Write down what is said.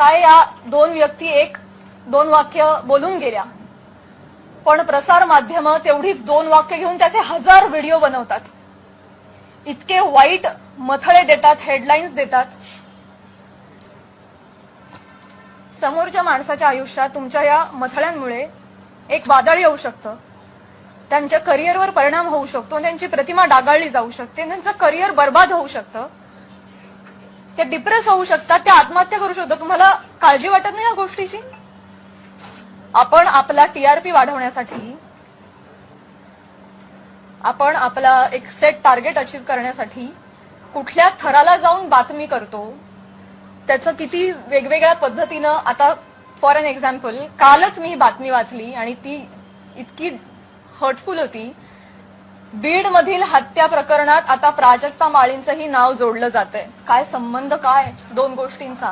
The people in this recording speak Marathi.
काय या दोन व्यक्ती एक दोन वाक्य बोलून गेल्या. पण प्रसार माध्यमं तेवढीच दोन वाक्य घेऊन त्याचे हजार व्हिडिओ बनवतात. इतके वाईट मथळे देतात हेडलाईन्स देतात. समोरच्या माणसाच्या आयुष्यात तुमच्या या मथळ्यांमुळे एक वादळ येऊ शकतं. त्यांच्या करिअरवर परिणाम होऊ शकतो त्यांची प्रतिमा डागाळली जाऊ शकते. त्यांचं करिअर बर्बाद होऊ शकतं. ते डिप्रेस होऊ शकतात ते आत्महत्या करू शकतात. तुम्हाला काळजी वाटत नाही या गोष्टीची? आपण आपला टीआरपी वाढवण्यासाठी आपण आपला एक सेट टार्गेट अचीव्ह करण्यासाठी कुठल्या थराला जाऊन बातमी करतो त्याचं किती वेगवेगळ्या पद्धतीनं आता फॉर एन एक्झाम्पल कालच मी ही बातमी वाचली आणि ती इतकी हर्टफुल होती. बीड मधील हत्या प्रकरणात आता प्राजक्ता माळींचंही नाव जोडलं जातंय. काय संबंध काय दोन गोष्टींचा?